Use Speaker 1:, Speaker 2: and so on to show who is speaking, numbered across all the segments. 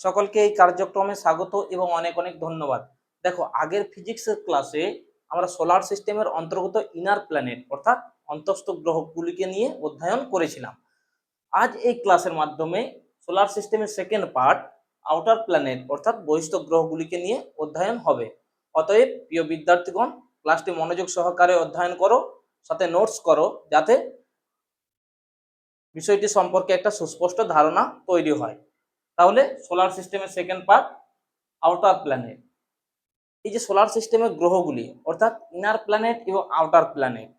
Speaker 1: সকলকে এই কার্যক্রমে স্বাগত এবং অনেক অনেক ধন্যবাদ। দেখো, আগের ফিজিক্সের ক্লাসে আমরা সোলার সিস্টেমের অন্তর্গত ইনার প্ল্যানেট অর্থাৎ অন্তস্থ গ্রহগুলিকে নিয়ে অধ্যয়ন করেছিলাম। আজ এই ক্লাসের মাধ্যমে সোলার সিস্টেমের সেকেন্ড পার্ট আউটার প্ল্যানেট অর্থাৎ বহিস্থ গ্রহগুলিকে নিয়ে অধ্যয়ন হবে। অতএব প্রিয় বিদ্যার্থীগণ ক্লাসটি মনোযোগ সহকারে অধ্যয়ন করো, সাথে নোটস করো, যাতে বিষয়টি সম্পর্কে একটা সুস্পষ্ট ধারণা তৈরি হয়। তাহলে সোলার সিস্টেমের সেকেন্ড পার্ট আউটার প্ল্যানেট এই যে সোলার সিস্টেমের গ্রহগুলি, অর্থাৎ ইনার প্ল্যানেট এবং আউটার প্ল্যানেট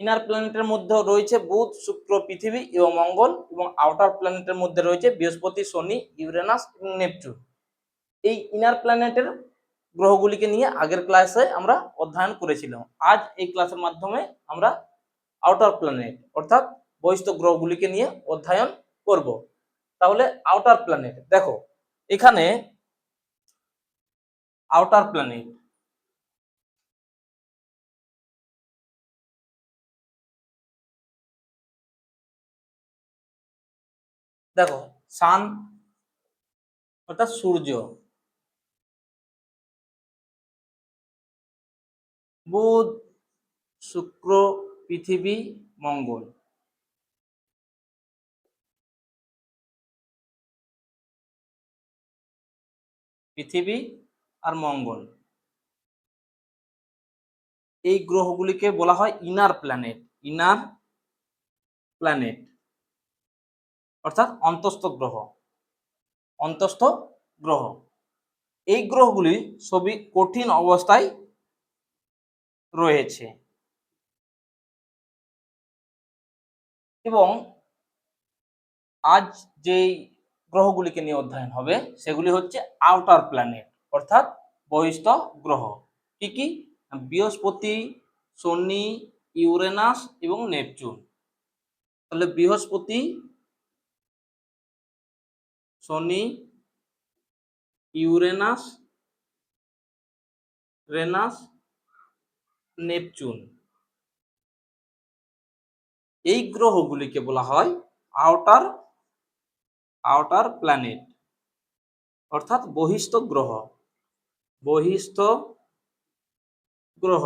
Speaker 1: ইনার প্ল্যানেটের মধ্যে রয়েছে বুধ, শুক্র, পৃথিবী এবং মঙ্গল এবং আউটার প্ল্যানেটের মধ্যে রয়েছে বৃহস্পতি, শনি, ইউরেনাস এবং নেপচুন। এই ইনার প্ল্যানেটের গ্রহগুলিকে নিয়ে আগের ক্লাসে আমরা অধ্যয়ন করেছিলাম। আজ এই ক্লাসের মাধ্যমে আমরা আউটার প্ল্যানেট অর্থাৎ বহিস্থ গ্রহগুলিকে নিয়ে অধ্যয়ন করব। তাহলে আউটার প্ল্যানেট দেখো, এখানে আউটার প্ল্যানেট দেখো সান অর্থাৎ সূর্য, বুধ, শুক্র, পৃথিবী, মঙ্গল। পৃথিবী আর মঙ্গল। এই গ্রহগুলিকে বলা হয় ইনার প্ল্যানেট ইনার প্ল্যানেট অর্থাৎ অন্তস্থ গ্রহ অন্তস্থ গ্রহ। এই গ্রহগুলি সবই কঠিন অবস্থায় রয়েছে। এবং আজ যেই গ্রহগুলিকে নিয়ে অধ্যয়ন হবে, সেগুলি হচ্ছে আউটার প্ল্যানেট অর্থাৎ বহিস্থ গ্রহ। কি কি? বৃহস্পতি, শনি, ইউরেনাস এবং নেপচুন। তাহলে বৃহস্পতি, শনি, ইউরেনাস, রেনাস, নেপচুন। এই গ্রহগুলিকে বলা হয় আউটার আউটার প্ল্যানেট অর্থাৎ বহিস্থ গ্রহ। বহিস্থ গ্রহ।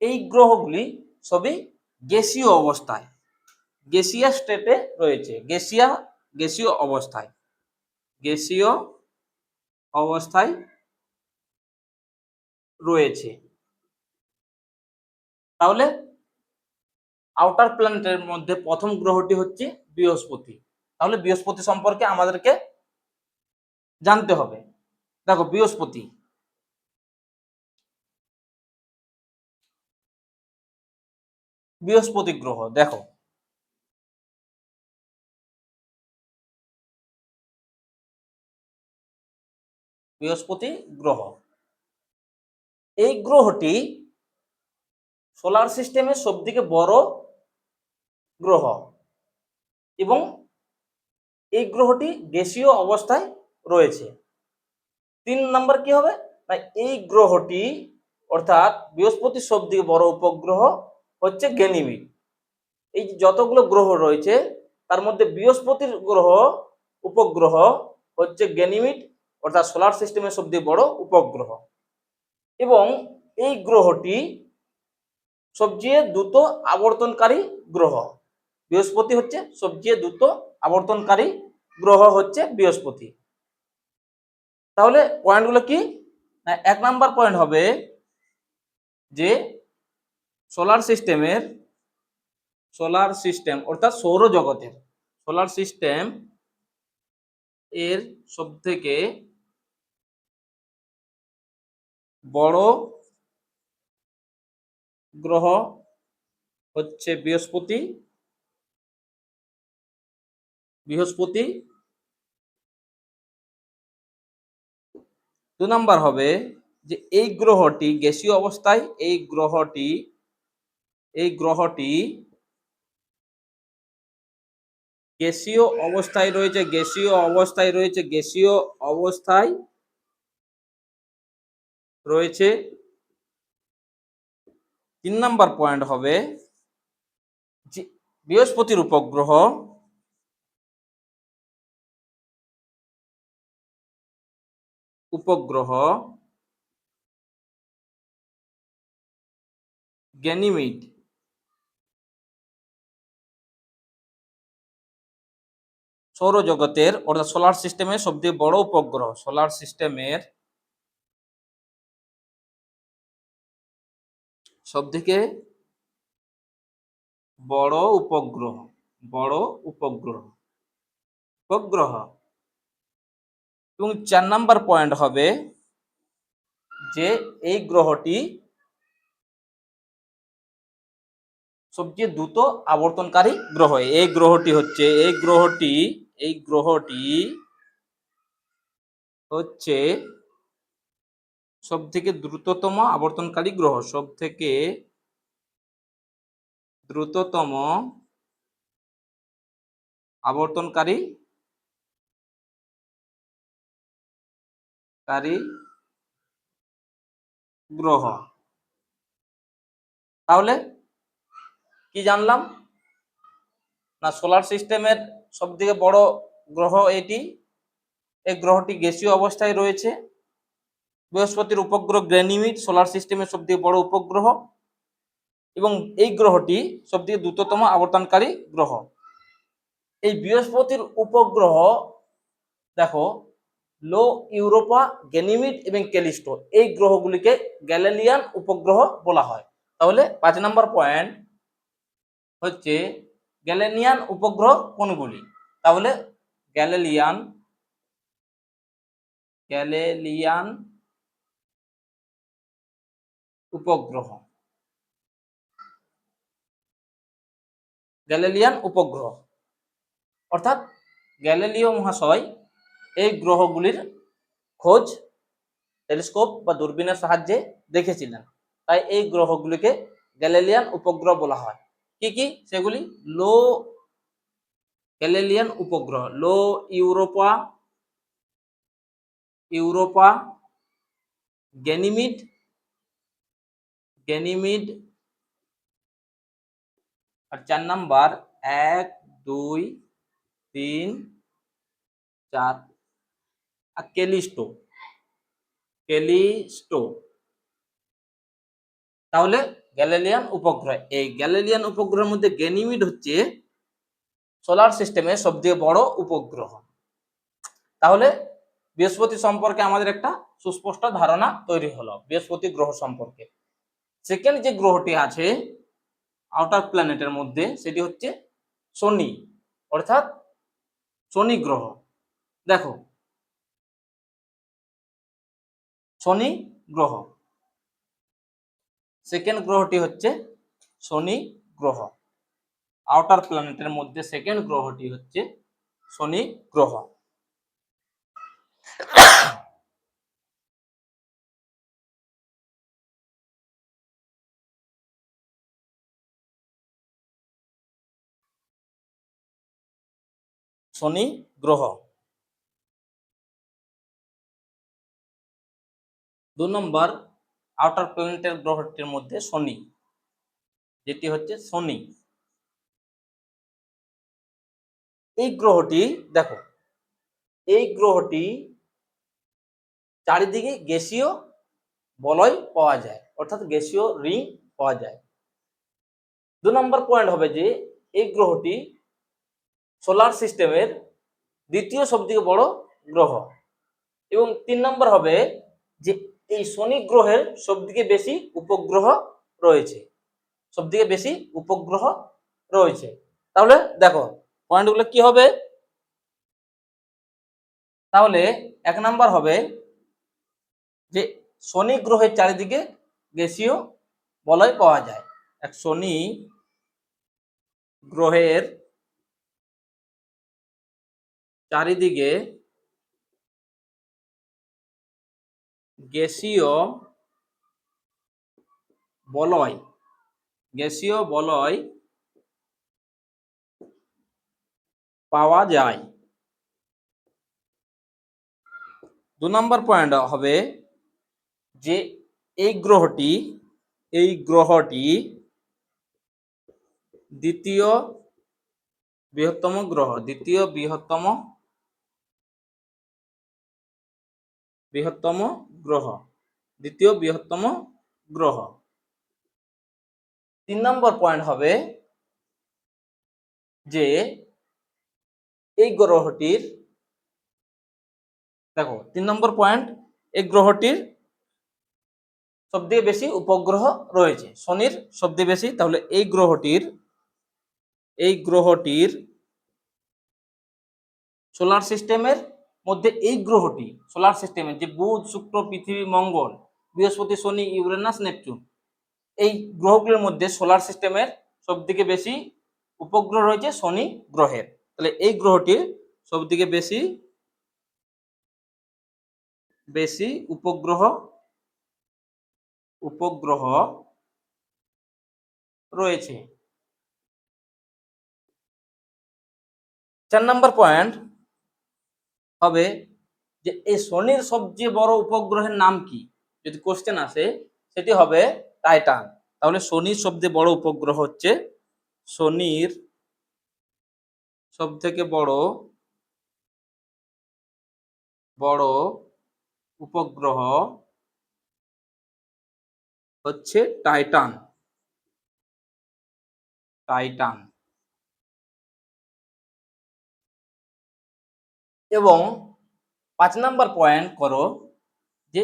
Speaker 1: এই গ্রহগুলি সবই গ্যাসীয় অবস্থায়। গ্যাসিয়া স্টেটে রয়েছে। গ্যাসিয়া, গ্যাসীয় অবস্থায়। গ্যাসীয় অবস্থায় রয়েছে। তাহলে আউটার প্ল্যানেটের মধ্যে প্রথম গ্রহটি হচ্ছে বৃহস্পতি। তাহলে বৃহস্পতি সম্পর্কে আমাদেরকে জানতে হবে। দেখো, বৃহস্পতি। বৃহস্পতি গ্রহ, দেখো। বৃহস্পতি গ্রহ। এই গ্রহটি সোলার সিস্টেমের সবথেকে বড় গ্রহ এবং এই গ্রহটি গ্যাসীয় অবস্থায় রয়েছে। তিন নম্বর কি হবে? না এই গ্রহটি অর্থাৎ বৃহস্পতির সবথেকে বড় উপগ্রহ হচ্ছে গেনিমিড এই যতগুলো গ্রহ রয়েছে, তার মধ্যে বৃহস্পতির গ্রহ উপগ্রহ হচ্ছে গেনিমিড অর্থাৎ সোলার সিস্টেমের সবথেকে বড় উপগ্রহ। এবং এই গ্রহটি সবচেয়ে দ্রুত আবর্তনকারী গ্রহ। বৃহস্পতি হচ্ছে সবচেয়ে দ্রুত আবর্তনকারী গ্রহ হচ্ছে বৃহস্পতি। তাহলে পয়েন্টগুলো কি? না, এক নাম্বার পয়েন্ট হবে যে সোলার সিস্টেমের, সোলার সিস্টেম অর্থাৎ সৌরজগতের, সোলার সিস্টেম এর সব থেকে বড় গ্রহ হচ্ছে বৃহস্পতি। বৃহস্পতি দু নাম্বার হবে যে এই গ্রহটি গ্যাসীয় অবস্থায় এই গ্রহটি এই গ্রহটি গ্যাসীয় অবস্থায় রয়েছে, গ্যাসীয় অবস্থায় রয়েছে, গ্যাসীয় অবস্থায় রয়েছে। তিন নাম্বার পয়েন্ট হবে যে বৃহস্পতির উপগ্রহ উপগ্রহ গ্যানিমিড সৌরজগতের অর্থাৎ সোলার সিস্টেমের সবচেয়ে বড় উপগ্রহ সোলার সিস্টেমের সবথেকে বড় উপগ্রহ বড় উপগ্রহ উপগ্রহ এবং চার নাম্বার পয়েন্ট হবে যে এই গ্রহটি সবচেয়ে দ্রুত আবর্তনকারী গ্রহ। এই গ্রহটি হচ্ছে, এই গ্রহটি এই গ্রহটি হচ্ছে সব থেকে দ্রুততম আবর্তনকারী গ্রহ সব থেকে দ্রুততম আবর্তনকারী কারী গ্রহ। তাহলে কি জানলাম? না সোলার সিস্টেমের সব থেকে বড় গ্রহ এটি। এই গ্রহটি গ্যাসীয় অবস্থায় রয়েছে। বৃহস্পতির উপগ্রহ গ্র্যানিমিড সোলার সিস্টেমের সবথেকে বড় উপগ্রহ। এবং এই গ্রহটি সবথেকে দ্রুততম আবর্তনকারী গ্রহ। এই বৃহস্পতির উপগ্রহ, দেখো লো ইউরোপা গ্যানিমিড এবং ক্যালিস্টো। এই গ্রহগুলিকে গ্যালিলিয়ান উপগ্রহ বলা হয়। তাহলে পাঁচ নম্বর পয়েন্ট হচ্ছে গ্যালেনিয়ান উপগ্রহ কোনগুলি? তাহলে গ্যালিলিয়ান গ্যালিলিয়ান উপগ্রহ। গ্যালিলিয়ান উপগ্রহ। অর্থাৎ গ্যালিলিও মহাশয় এই গ্রহগুলির খোঁজ, টেলিস্কোপ বা দূরবীনের সাহায্যে দেখেছিলেন। তাই এই গ্রহগুলিকে গ্যালিলিয়ান উপগ্রহ বলা হয়। কি কি? সেগুলি লো গ্যালিলিয়ান উপগ্রহ, Io Europa Europa, Ganymede Ganymede, আর চার নাম্বার, এক, দুই, তিন, চার। আর কেলিস্টো। কেলিস্টো। তাহলে গ্যালিলিয়ান উপগ্রহ। এই গ্যালিলিয়ান উপগ্রহের মধ্যে গ্যানিমিড হচ্ছে সোলার সিস্টেমের সবচেয়ে বড় উপগ্রহ। তাহলে বৃহস্পতি সম্পর্কে আমাদের একটা সুস্পষ্ট ধারণা তৈরি হলো, বৃহস্পতি গ্রহ সম্পর্কে। সেকেন্ড যে গ্রহটি আছে আউটার প্ল্যানেটের মধ্যে, সেটি হচ্ছে শনি, অর্থাৎ শনি গ্রহ। দেখো শনি গ্রহ। সেকেন্ড গ্রহটি হচ্ছে শনি গ্রহ। আউটার প্ল্যানেটের মধ্যে সেকেন্ড গ্রহটি হচ্ছে শনি গ্রহ। শনি গ্রহ। দু নম্বর আউটার প্ল্যানেটের গ্রহটির মধ্যে শনি, যেটি হচ্ছে শনি। এই গ্রহটি, দেখো, এই গ্রহটি চারিদিকে গ্যাসীয় বলয় পাওয়া যায়, অর্থাৎ গ্যাসীয় রিং পাওয়া যায়। দু নম্বর পয়েন্ট হবে যে, এই গ্রহটি সোলার সিস্টেমের দ্বিতীয় সবথেকে বড় গ্রহ। এবং তিন নম্বর হবে যে এই শনি গ্রহের সবথেকে বেশি উপগ্রহ রয়েছে। সবথেকে বেশি উপগ্রহ রয়েছে। তাহলে দেখো পয়েন্টগুলো কি হবে? তাহলে এক নাম্বার হবে যে শনি গ্রহের চারিদিকে গ্যাসীয় বলয় পাওয়া যায়। এক শনি গ্রহের চারিদিকে গ্যাসীয় বলয় গ্যাসীয় বলয় পাওয়া যায়। দু নম্বর পয়েন্ট হবে যে এই গ্রহটি এই গ্রহটি দ্বিতীয় বৃহত্তম গ্রহ, দ্বিতীয় বৃহত্তম বৃহত্তম গ্রহ। দ্বিতীয় বৃহত্তম গ্রহ। তিন নম্বর পয়েন্ট হবে যে এই গ্রহটির, দেখো, তিন নম্বর পয়েন্ট এই গ্রহটির সবথেকে বেশি উপগ্রহ রয়েছে। শনির সবথেকে বেশি, তাহলে এই গ্রহটির এই গ্রহটির সোলার সিস্টেমের মধ্যে এই গ্রহটি সোলার সিস্টেমের যে বুধ, শুক্র, পৃথিবী, মঙ্গল, বৃহস্পতি, শনি, ইউরেনাস, নেপচুন, এই গ্রহগুলোর মধ্যে সোলার সিস্টেমের সবথেকে বেশি উপগ্রহ রয়েছে শনি গ্রহের। তাহলে এই গ্রহটির সবথেকে বেশি বেশি উপগ্রহ উপগ্রহ রয়েছে। চার নম্বর পয়েন্ট হবে যে এই শনির সবচেয়ে বড় উপগ্রহের নাম কি? যদি কোশ্চেন আসে, সেটি হবে টাইটান। তাহলে শনির সবচেয়ে বড় উপগ্রহ হচ্ছে শনির সব থেকে বড় বড় উপগ্রহ হচ্ছে টাইটান। টাইটান। এবং পাঁচ নাম্বার পয়েন্ট করো যে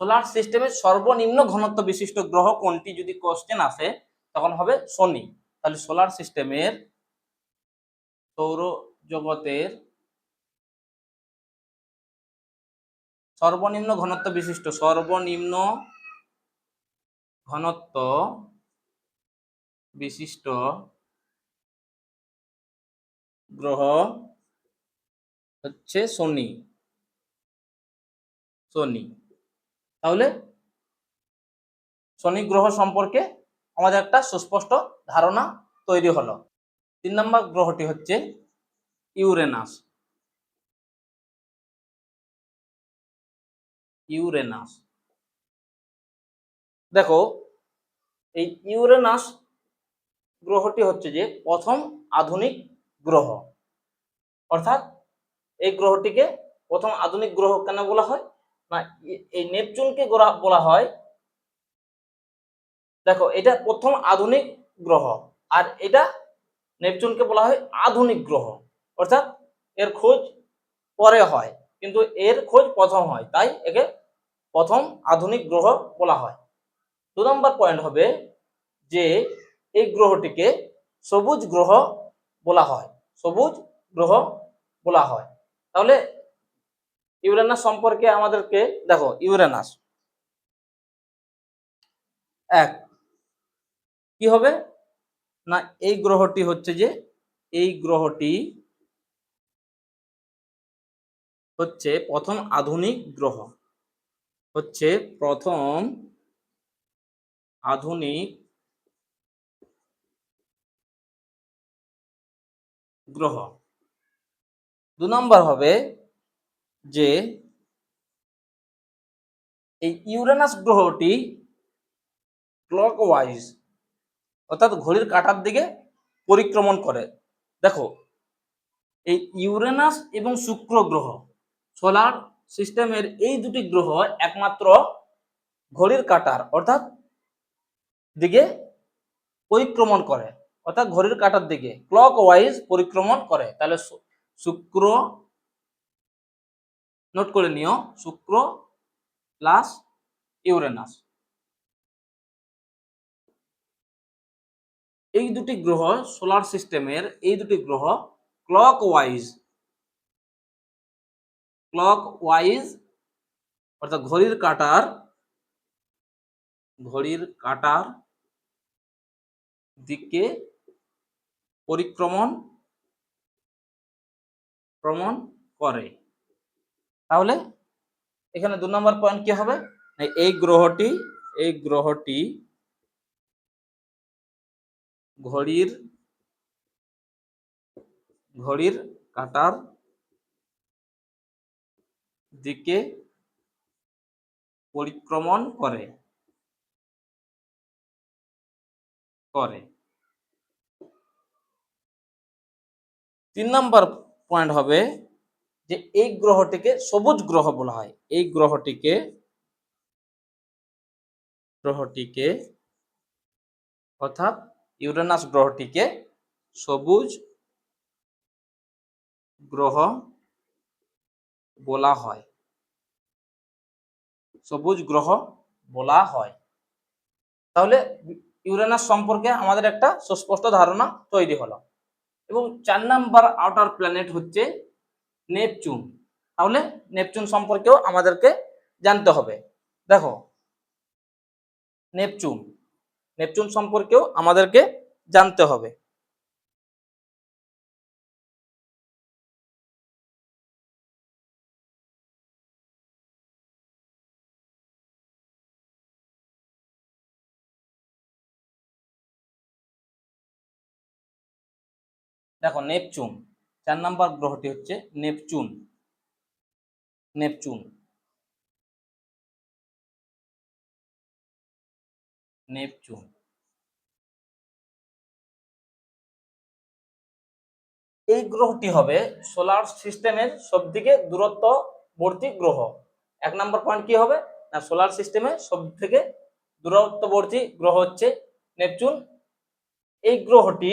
Speaker 1: সোলার সিস্টেমের সর্বনিম্ন ঘনত্ব বিশিষ্ট গ্রহ কোনটি? যদি কোশ্চেন আসে, তখন হবে শনি। তাহলে সোলার সিস্টেমের সৌর জগতের সর্বনিম্ন ঘনত্ব বিশিষ্ট, সর্বনিম্ন ঘনত্ব বিশিষ্ট গ্রহ হচ্ছে শনি শনি তাহলে শনি গ্রহ সম্পর্কে আমাদের একটা সুস্পষ্ট ধারণা তৈরি হলো। তিন নম্বর গ্রহটি হচ্ছে ইউরেনাস ইউরেনাস দেখো, এই ইউরেনাস গ্রহটি হচ্ছে যে প্রথম আধুনিক গ্রহ। অর্থাৎ এই গ্রহটিকে প্রথম আধুনিক গ্রহ কেন বলা হয়? না, এই নেপচুনকে বলা হয়, দেখো, এটা প্রথম আধুনিক গ্রহ, আর এটা নেপচুনকে বলা হয় আধুনিক গ্রহ, অর্থাৎ এর খোঁজ পরে হয়, কিন্তু এর খোঁজ প্রথম হয়, তাই একে প্রথম আধুনিক গ্রহ বলা হয়। দু নম্বর পয়েন্ট হবে যে, এই গ্রহটিকে সবুজ গ্রহ বলা হয়, সবুজ গ্রহ বলা হয়। তাহলে ইউরেনাস সম্পর্কে আমাদেরকে দেখো, ইউরেনাস। এক, কি হবে? না, এই গ্রহটি হচ্ছে যে, এই গ্রহটি হচ্ছে প্রথম আধুনিক গ্রহ। হচ্ছে প্রথম আধুনিক গ্রহ। দু নম্বর হবে যে এই ইউরেনাস গ্রহটি ক্লকওয়াইজ অর্থাৎ ঘড়ির কাঁটার দিকে পরিক্রমণ করে। দেখো, এই ইউরেনাস এবং শুক্র গ্রহ, সোলার সিস্টেমের এই দুটি গ্রহ একমাত্র ঘড়ির কাঁটার, অর্থাৎ দিকে পরিক্রমণ করে, অর্থাৎ ঘড়ির কাঁটার দিকে ক্লক ওয়াইজ পরিক্রমণ করে। তাহলে শুক্র নোট করে নিও, শুক্র প্লাস ইউরেনাস এই দুটি গ্রহ সোলার সিস্টেমের এই দুটি গ্রহ ক্লক ওয়াইজ ক্লক ওয়াইজ অর্থাৎ ঘড়ির কাটার ঘড়ির কাটার দিকে পরিক্রমণ ভ্রমণ করে। তাহলে এখানে দু নম্বর পয়েন্ট কি হবে? এই গ্রহটি এই গ্রহটি ঘড়ির ঘড়ির কাঁটার দিকে পরিক্রমণ করে। করে। তিন নম্বর পয়েন্ট হবে যে এই গ্রহটিকে সবুজ গ্রহ বলা হয়। এই গ্রহটিকে গ্রহটিকে, অর্থাৎ ইউরেনাস গ্রহটিকে সবুজ গ্রহ বলা হয়। সবুজ গ্রহ বলা হয়। তাহলে ইউরেনাস সম্পর্কে আমাদের একটা সুস্পষ্ট ধারণা তৈরি হলো। এবং চার নাম্বার আউটার প্ল্যানেট হচ্ছে নেপচুন। তাহলে নেপচুন সম্পর্কেও আমাদেরকে জানতে হবে। দেখো, নেপচুন। নেপচুন সম্পর্কেও আমাদেরকে জানতে হবে। দেখো নেপচুন। চার নাম্বার গ্রহটি হচ্ছে নেপচুন। নেপচুন। নেপচুন। এই গ্রহটি হবে সোলার সিস্টেমের সবথেকে দূরত্ববর্তী গ্রহ। এক নম্বর পয়েন্ট কি হবে? না, সোলার সিস্টেমে সব থেকে দূরত্ববর্তী গ্রহ হচ্ছে নেপচুন। এই গ্রহটি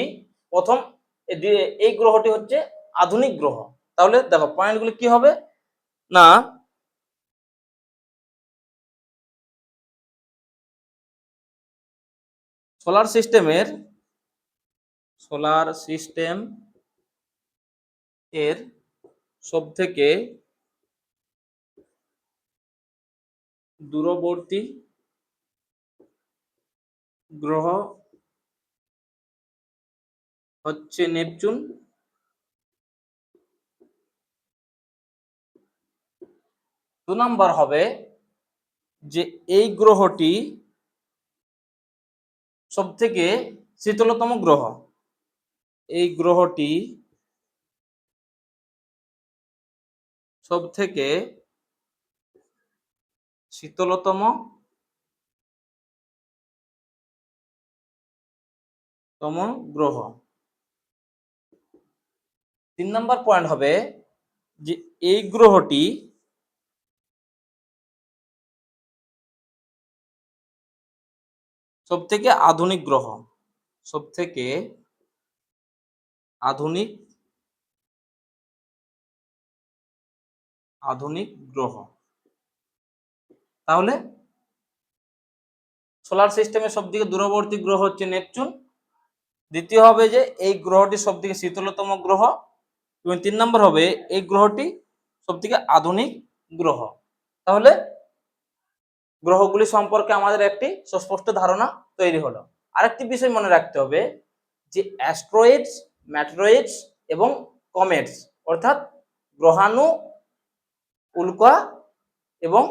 Speaker 1: প্রথম এই গ্রহটি হচ্ছে আধুনিক গ্রহ। তাহলে দেখো পয়েন্টগুলো কি হবে? না সোলার সিস্টেমের সোলার সিস্টেম এর সব থেকে দূরবর্তী গ্রহ হচ্ছে নেপচুন। দু নম্বর হবে যে এই গ্রহটি সব থেকে শীতলতম গ্রহ। এই গ্রহটি সব থেকে শীতলতম তম গ্রহ। তিন নম্বর পয়েন্ট হবে যে এই গ্রহটি সব থেকে আধুনিক গ্রহ সব থেকে আধুনিক আধুনিক গ্রহ। তাহলে সোলার সিস্টেমের সব দূরবর্তী গ্রহ হচ্ছে নেপচুন। দ্বিতীয় হবে যে এই গ্রহটি সব থেকে শীতলতম গ্রহ এবং তিন নম্বর হবে এই গ্রহটি সব থেকে আধুনিক গ্রহ। তাহলে গ্রহগুলি সম্পর্কে আমাদের একটি সুস্পষ্ট ধারণা তৈরি হলো। আরেকটি বিষয় মনে রাখতে হবে যে অ্যাস্ট্রয়েডস ম্যাট্রয়েডস এবং কমেটস অর্থাৎ গ্রহাণু, উল্কা এবং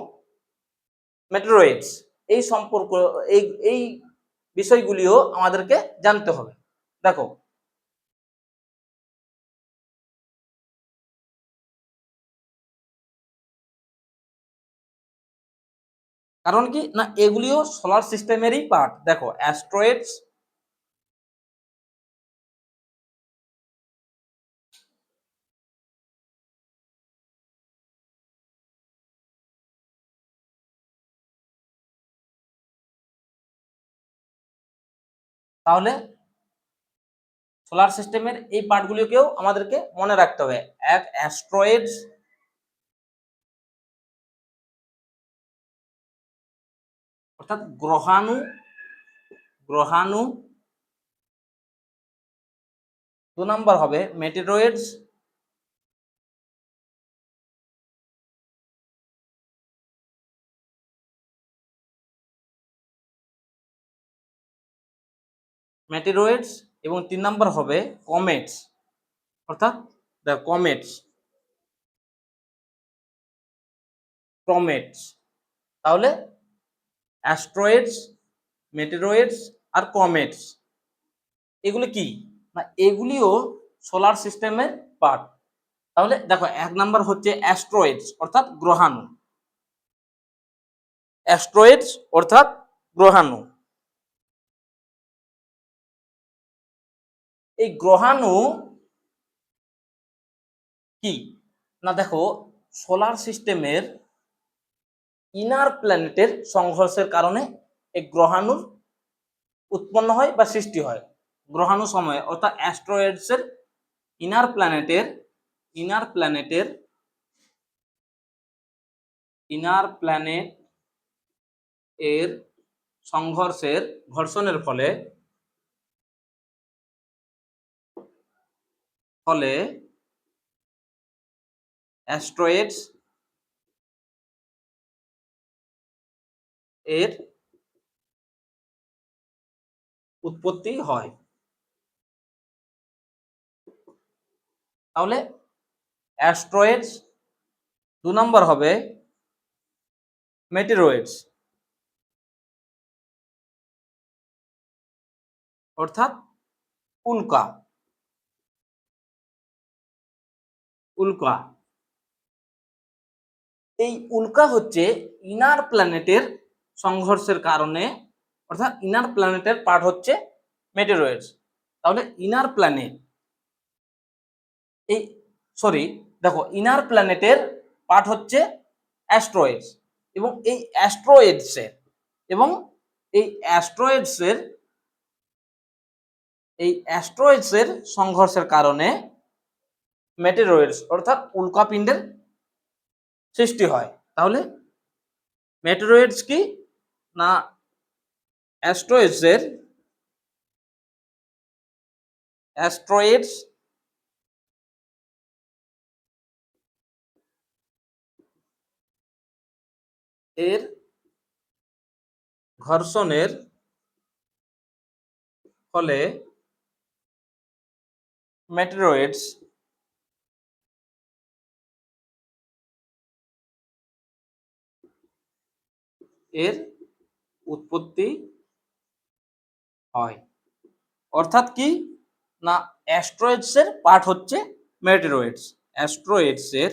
Speaker 1: মেট্রোয়েডস এই সম্পর্ক, এই এই বিষয়গুলিও আমাদেরকে জানতে হবে। দেখো কারণ কি? না, এগুলিও সোলার সিস্টেমেরই পার্ট দেখো অ্যাস্ট্রয়েডস তাহলে সোলার সিস্টেমের এই পার্টগুলিকেও আমাদেরকে মনে রাখতে হবে। এক অ্যাস্ট্রয়েডস অর্থাৎ গ্রহাণু গ্রহাণু দু নম্বর হবে মেটেরয়েডস মেটেরয়েডস এবং তিন নম্বর হবে কমেটস অর্থাৎ দ্য কমেটস কমেটস তাহলে অ্যাস্ট্রয়েডস, মেটেরয়েডস আর কমেটস। এগুলো কি? না, এগুলিও সোলার সিস্টেমের পার্ট। তাহলে দেখো, এক নাম্বার হচ্ছে অ্যাস্ট্রয়েডস, অর্থাৎ গ্রহাণু। অ্যাস্ট্রয়েডস, অর্থাৎ গ্রহাণু। এই গ্রহাণু কি? না, দেখো, সোলার সিস্টেমের ইনার প্ল্যানেটের সংঘর্ষের কারণে এই গ্রহাণুর উৎপন্ন হয় বা সৃষ্টি হয়। গ্রহাণু সময়ে, অর্থাৎ অ্যাস্ট্রয়েডসের ইনার প্ল্যানেটের ইনার প্ল্যানেটের ইনার প্ল্যানেট এর সংঘর্ষের ঘর্ষণের ফলে ফলে অ্যাস্ট্রয়েডস এর উৎপত্তি হয়। তাহলে অ্যাস্ট্রয়েডস দু নম্বর হবে মেটেরয়েডস অর্থাৎ উল্কা। উল্কা। এই উল্কা হচ্ছে ইনার প্ল্যানেটের সংঘর্ষের কারণে, অর্থাৎ ইনার প্ল্যানেটের পার্ট হচ্ছে মেটেরয়েডস তাহলে ইনার প্ল্যানেট এই সরি দেখো ইনার প্ল্যানেটের পার্ট হচ্ছে অ্যাস্ট্রয়েডস এবং এই অ্যাস্ট্রয়েডসের এবং এই অ্যাস্ট্রয়েডসের এই অ্যাস্ট্রয়েডসের সংঘর্ষের কারণে মেটেরয়েডস অর্থাৎ উল্কাপিণ্ডের সৃষ্টি হয়। তাহলে মেটেরয়েডস কি? না অ্যাস্ট্রয়েডসের অ্যাস্ট্রয়েডস এর ঘর্ষণের ফলে মেটেরয়েডস এর উৎপত্তি হয়। অর্থাৎ কি? না অ্যাস্ট্রয়েডস এর পার্ট হচ্ছে মেটেরয়েডস অ্যাস্ট্রয়েডস এর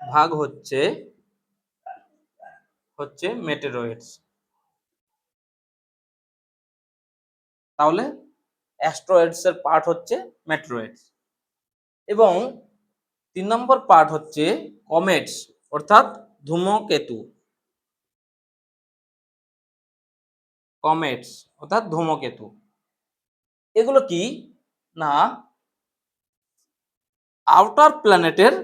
Speaker 1: ভাগ হচ্ছে হচ্ছে মেটেরয়েডস তাহলে অ্যাস্ট্রয়েডস এর পার্ট হচ্ছে মেটেরয়েডস এবং তিন নম্বর পার্ট হচ্ছে কমেটস অর্থাৎ ধূমকেতু। কমেটস অর্থাৎ ধূমকেতু। এগুলো কি? না আউটার প্ল্যানেটের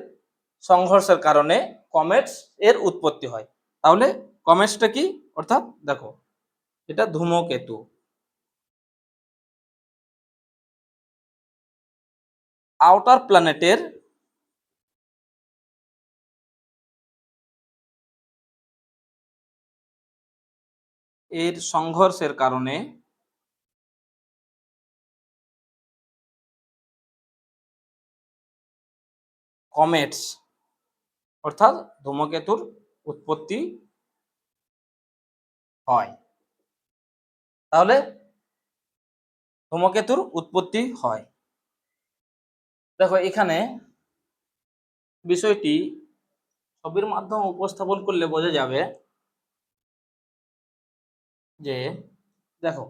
Speaker 1: সংঘর্ষের কারণে কমেটস এর উৎপত্তি হয়। তাহলে কমেটসটা কি? অর্থাৎ দেখো, এটা ধূমকেতু। আউটার প্ল্যানেটের এর সংঘর্ষের কারণে কমেটস, অর্থাৎ ধূমকেতুর উৎপত্তি হয়। তাহলে ধূমকেতুর উৎপত্তি হয়। দেখো, এখানে বিষয়টি ছবির মাধ্যমে উপস্থাপন করলে বোঝা যাবে যে দেখো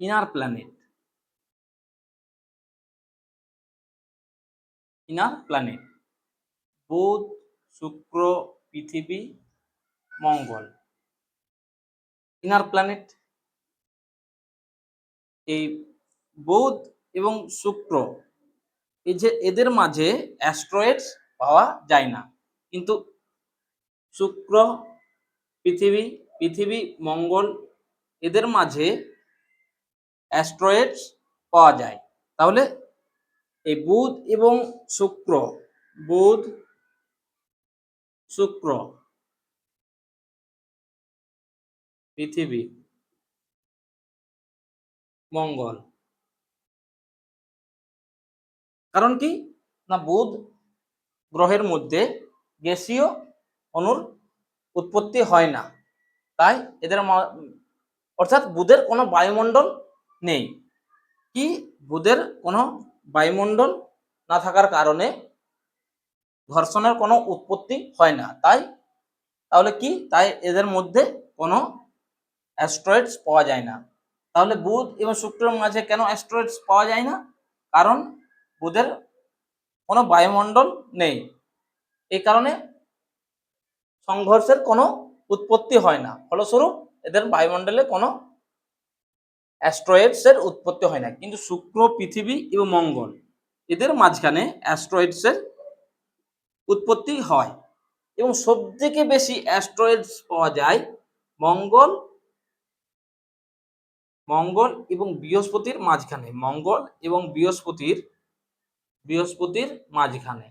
Speaker 1: ইনার প্ল্যানেট ইনার প্ল্যানেট বুধ, শুক্র, পৃথিবী, মঙ্গল। ইনার প্ল্যানেট এই বুধ এবং শুক্র, এই যে এদের মাঝে অ্যাস্ট্রয়েডস পাওয়া যায় না। কিন্তু শুক্র, পৃথিবী পৃথিবী, মঙ্গল এদের মাঝে অ্যাস্ট্রয়েডস পাওয়া যায়। তাহলে এই বুধ এবং শুক্র, বুধ, শুক্র পৃথিবী, মঙ্গল। কারণ কি? না, বুধ গ্রহের মধ্যে গ্যাসীয় অণুর উৎপত্তি হয় না। তাই এদের অর্থাৎ বুধের কোনো বায়ুমণ্ডল নেই। কি? বুধের কোনো বায়ুমণ্ডল না থাকার কারণে ঘর্ষণের কোনো উৎপত্তি হয় না। তাই, তাহলে কি? তাই এদের মধ্যে কোনো অ্যাস্ট্রয়েডস পাওয়া যায় না। তাহলে বুধ এবং শুক্রের মাঝে কেন অ্যাস্ট্রয়েডস পাওয়া যায় না? কারণ বুধের কোনো বায়ুমণ্ডল নেই। এই কারণে সংঘর্ষের কোনো উৎপত্তি হয় না। ফলস্বরূপ, এদের বায়ুমণ্ডলে কোনো অ্যাস্ট্রয়েডস এর উৎপত্তি হয় না। কিন্তু শুক্র, পৃথিবী এবং মঙ্গল, এদের মাঝখানে অ্যাস্ট্রয়েডস এর উৎপত্তি হয়। এবং সবথেকে বেশি অ্যাস্ট্রয়েডস পাওয়া যায় মঙ্গল মঙ্গল এবং বৃহস্পতির মাঝখানে। মঙ্গল এবং বৃহস্পতির বৃহস্পতির মাঝখানে।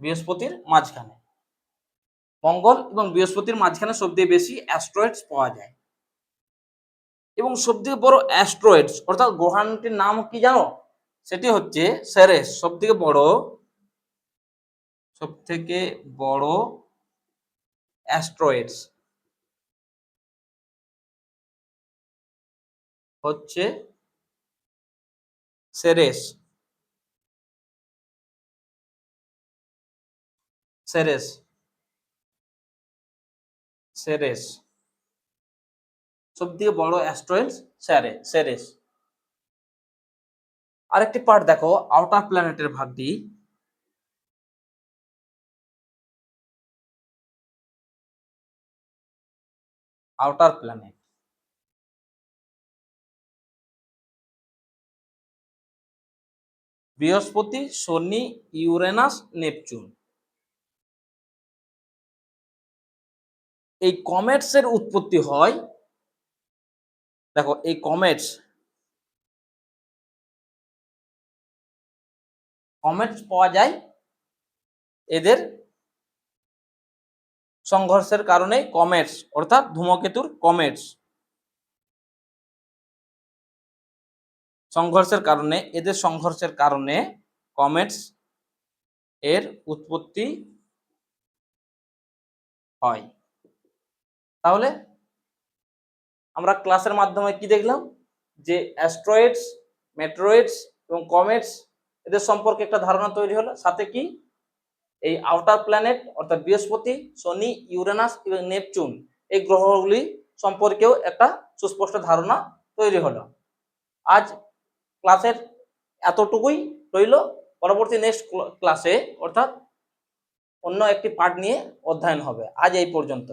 Speaker 1: বৃহস্পতির মাঝখানে। মঙ্গল এবং বৃহস্পতির মাঝখানে সবথেকে বেশি অ্যাস্ট্রয়েডস পাওয়া যায়। এবং সবথেকে বড় অ্যাস্ট্রয়েডস অর্থাৎ গ্রহাণুটির নাম কি জানো? সেটি হচ্ছে সেরেস। সবথেকে বড় সবথেকে বড় অ্যাস্ট্রয়েডস হচ্ছে সেরেস। সেরেস। সেরেস সবথেকে বড় অ্যাস্ট্রয়েডস স্যারে সেরেস আরেকটি পার্ট দেখো আউটার প্ল্যানেটের ভাগটি। আউটার প্ল্যানেট বৃহস্পতি, শনি, ইউরেনাস, নেপচুন। এই কমেটস এর উৎপত্তি হয়, দেখো এই কমেটস কমেটস পাওয়া যায় এদের সংঘর্ষের কারণে কমেটস অর্থাৎ ধূমকেতুর কমেটস সংঘর্ষের কারণে, এদের সংঘর্ষের কারণে কমেটস এর উৎপত্তি হয়। তাহলে আমরা ক্লাসের মাধ্যমে কি দেখলাম? যে অ্যাস্ট্রয়েডস মেট্রয়েডস এবং কমেটস এদের সম্পর্কে একটা ধারণা তৈরি হলো। সাথে কি? এই আউটার প্ল্যানেট অর্থাৎ বৃহস্পতি, শনি, ইউরেনাস এবং নেপচুন এই গ্রহগুলি সম্পর্কেও একটা সুস্পষ্ট ধারণা তৈরি হলো। আজ ক্লাসের এতটুকুই রইল। পরবর্তী নেক্সট ক্লাসে অর্থাৎ অন্য একটি পার্ট নিয়ে অধ্যয়ন হবে। আজ এই পর্যন্ত।